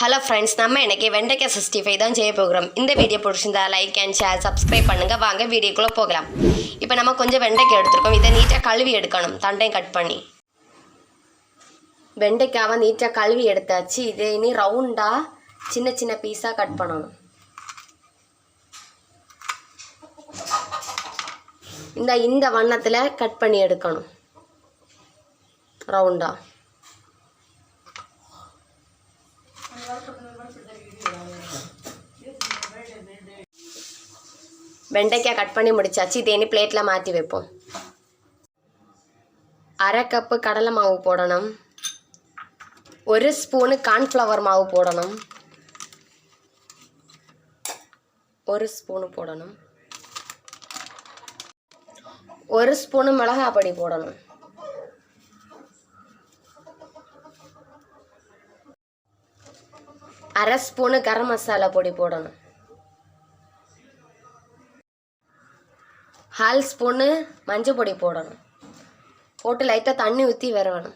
Hello friends நம்ம எனக்கு வெண்டைக்காய் சிக்ஸ்டி ஃபைவ் தான் செய்ய போகிறோம். இந்த வீடியோ பிடிச்சிருந்தா லைக் அண்ட் ஷேர் சப்ஸ்கிரைப் பண்ணுங்கள் வாங்க வீடியோக்குள்ளே போகலாம். இப்போ நம்ம கொஞ்சம் வெண்டைக்காய் எடுத்துருக்கோம். இதை நீட்டாக கழுவி எடுக்கணும். தண்டையும் கட் பண்ணி. வெண்டைக்காவை நீட்டாக கழுவி எடுத்தாச்சு. இதை இனி ரவுண்டாக சின்ன சின்ன பீஸாக கட் பண்ணணும். இந்த இந்த வண்ணத்தில் கட் பண்ணி எடுக்கணும். ரவுண்டாக வெண்டைக்காய் கட் பண்ணி முடிச்சாச்சு. இது இனி பிளேட்டில் மாற்றி வைப்போம். அரை கப்பு கடலை மாவு போடணும். ஒரு ஸ்பூனு கார்ன்ஃப்ளவர் மாவு போடணும். ஒரு ஸ்பூனு போடணும். ஒரு ஸ்பூனு மிளகாய் பொடி போடணும். அரை ஸ்பூனு கரம் மசாலா பொடி போடணும். ஹால் ஸ்பூனு மஞ்சள் பொடி போடணும். போட்டு லைட்டாக தண்ணி ஊற்றி வரணும்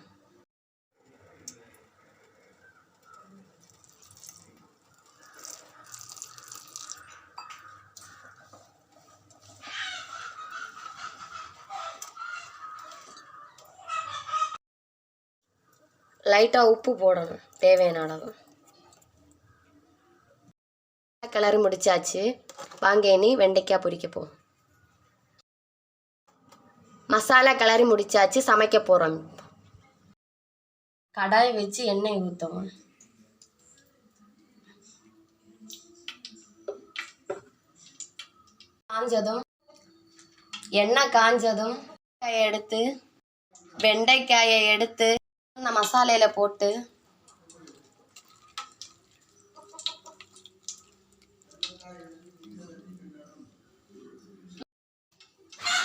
லைட்டாக உப்பு போடணும் தேவையான அளவு. கிளறி முடிச்சாச்சு. வாங்க இனி வெண்டைக்காய் பொரிக்க போகும் மசாலா கிளறி முடிச்சாச்சு சமைக்க போகிறோம் கடாய் வச்சு எண்ணெய் ஊற்றுவோம் காஞ்சதும் எண்ணெய் காஞ்சதும் வெங்காயம் எடுத்து வெண்டைக்காயை எடுத்து இந்த மசாலையில் போட்டு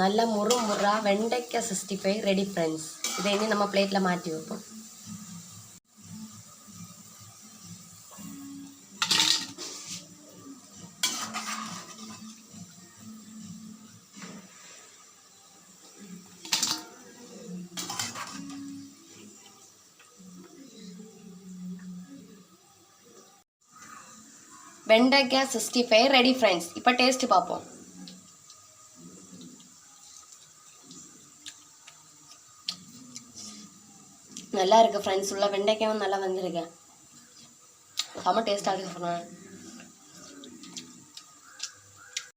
நல்ல முறு முறா வெண்டைக்காய் சிக்ஸ்டி ஃபைவ் ரெடி ஃப்ரெண்ட்ஸ் இதை இனி நம்ம பிளேட்டில் மாற்றி வைப்போம். வெண்டைக்காய் சிக்ஸ்டி ஃபைவ் ரெடி ஃப்ரெண்ட்ஸ் இப்போ டேஸ்ட் பார்ப்போம். நல்லா இருக்கு ஃப்ரெண்ட்ஸ் உள்ள வெண்டைக்காயும் நல்லா வந்திருக்கு செம்ம டேஸ்ட்டாக இருக்குது ஃப்ரெண்ட்